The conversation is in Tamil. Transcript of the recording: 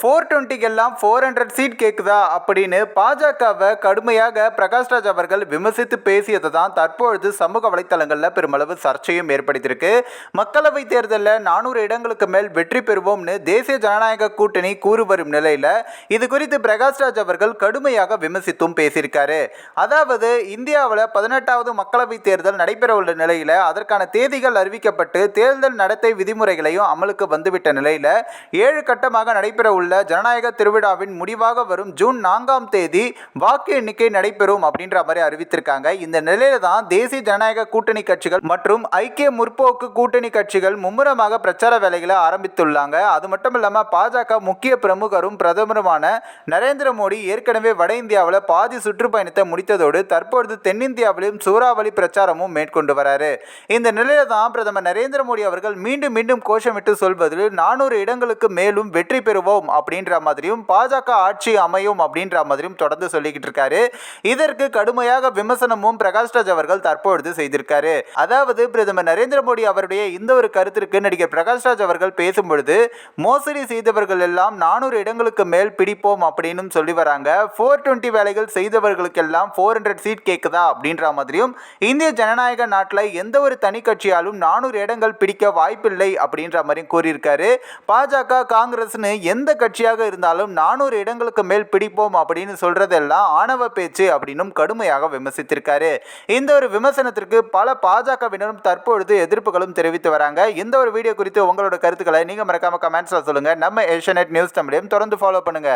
ஃபோர் டுவெண்ட்டிக்கெல்லாம் ஃபோர் ஹண்ட்ரட் சீட் கேட்குதா அப்படின்னு பாஜகவை கடுமையாக பிரகாஷ்ராஜ் அவர்கள் விமர்சித்து பேசியது தான் தற்பொழுது சமூக வலைத்தளங்களில் பெருமளவு சர்ச்சையும் ஏற்படுத்தியிருக்கு. மக்களவைத் தேர்தலில் நானூறு இடங்களுக்கு மேல் வெற்றி பெறுவோம்னு தேசிய ஜனநாயக கூட்டணி கூறி வரும் நிலையில் இது குறித்து பிரகாஷ்ராஜ் அவர்கள் கடுமையாக விமர்சித்தும் பேசியிருக்காரு. அதாவது இந்தியாவில் பதினெட்டாவது மக்களவைத் தேர்தல் நடைபெற உள்ள நிலையில் அதற்கான தேதிகள் அறிவிக்கப்பட்டு தேர்தல் நடத்தை விதிமுறைகளையும் அமலுக்கு வந்துவிட்ட நிலையில் ஏழு கட்டமாக நடைபெற உள்ள ஜனநாயக திருவிழாவின் முடிவாக வரும் ஜூன் நான்காம் தேதி வாக்கு எண்ணிக்கை நடைபெறும் அப்படின்ற மாதிரி அறிவித்திருக்காங்க. இந்த நிலையில தான் தேசிய ஜனநாயக கூட்டணி கட்சிகள் மற்றும் ஐக்கிய முற்போக்கு கூட்டணி கட்சிகள் மும்முரமாக பிரச்சார வேலைகளை ஆரம்பித்துள்ளாங்க. அது மட்டும் இல்லாமல் பாஜக முக்கிய பிரமுகரும் பிரதமருமான நரேந்திர மோடி ஏற்கனவே வட இந்தியாவில் பாதி சுற்றுப்பயணத்தை முடித்ததோடு தற்பொழுது தென்னிந்தியாவிலும் சூறாவளி பிரச்சாரமும் மேற்கொண்டு வராரு. இந்த நிலையில தான் பிரதமர் நரேந்திர மோடி அவர்கள் மீண்டும் மீண்டும் கோஷமிட்டு சொல்வதில் நானூறு இடங்களுக்கு மேலும் வெற்றி பெறுவோம் அப்படின்ற மாதிரியும் பாஜக ஆட்சி அமையும் அப்படின்ற மாதிரியும் தொடர்ந்து சொல்லிக்கிட்டு இருக்காரு. இதற்கு கடுமையாக விமர்சனமும் பிரகாஷ்ராஜ் அவர்கள் தற்பொழுது செய்திருக்காரு. அதாவது பிரதமர் நரேந்திர மோடி அவருடைய இந்த ஒரு கருத்திற்கு நடிகர் பிரகாஷ்ராஜ் அவர்கள் பேசும்பொழுது மோசடி செய்தவர்கள் எல்லாம் நானூறு இடங்களுக்கு மேல் பிடிப்போம் அப்படின்னு சொல்லி வராங்க. ஃபோர் டுவெண்ட்டி வேலைகள் செய்தவர்களுக்கெல்லாம் ஃபோர் ஹண்ட்ரட் சீட் கேட்குதா அப்படின்ற மாதிரியும் இந்திய ஜனநாயக நாட்டில் எந்த ஒரு தனி கட்சியாலும் நானூறு இடங்கள் பிடிக்க வாய்ப்பில்லை அப்படின்ற மாதிரியும் கூறியிருக்காரு. பாஜக காங்கிரஸ்னு எந்த கட்சியாக இருந்தாலும் நானூறு இடங்களுக்கு மேல் பிடிப்போம் அப்படின்னு சொல்றதெல்லாம் ஆணவ பேச்சு அப்படின்னும் கடுமையாக விமர்சித்திருக்காரு. இந்த ஒரு விமர்சனத்திற்கு பல பாஜகவினரும் தற்பொழுது எதிர்ப்புகளும் தெரிவித்து வராங்க. இந்த ஒரு வீடியோ குறித்து உங்களோட கருத்துக்களை நீங்க மறக்காம கமெண்ட்ஸ்ல சொல்லுங்க. நம்ம ஏஷியநெட் நியூஸ் தமிழையும் தொடர்ந்து ஃபாலோ பண்ணுங்க.